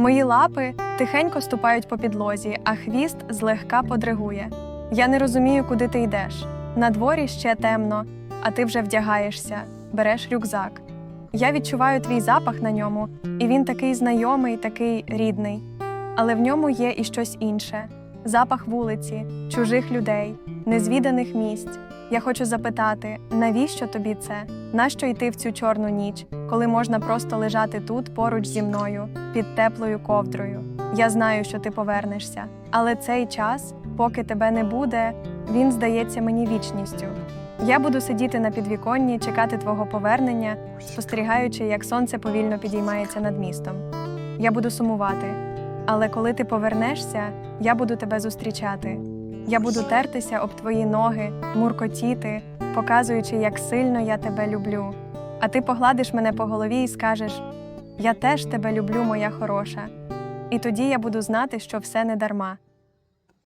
Мої лапи тихенько ступають по підлозі, а хвіст злегка подригує. Я не розумію, куди ти йдеш. На дворі ще темно, а ти вже вдягаєшся, береш рюкзак. Я відчуваю твій запах на ньому, і він такий знайомий, такий рідний. Але в ньому є і щось інше: запах вулиці, чужих людей, незвіданих місць. Я хочу запитати, навіщо тобі це? Нащо йти в цю чорну ніч, коли можна просто лежати тут поруч зі мною, під теплою ковдрою? Я знаю, що ти повернешся, але цей час, поки тебе не буде, він здається мені вічністю. Я буду сидіти на підвіконні, чекати твого повернення, спостерігаючи, як сонце повільно підіймається над містом. Я буду сумувати. Але коли ти повернешся, я буду тебе зустрічати. Я буду тертися об твої ноги, муркотіти, показуючи, як сильно я тебе люблю. А ти погладиш мене по голові і скажеш: Я теж тебе люблю, моя хороша. І тоді я буду знати, що все не дарма.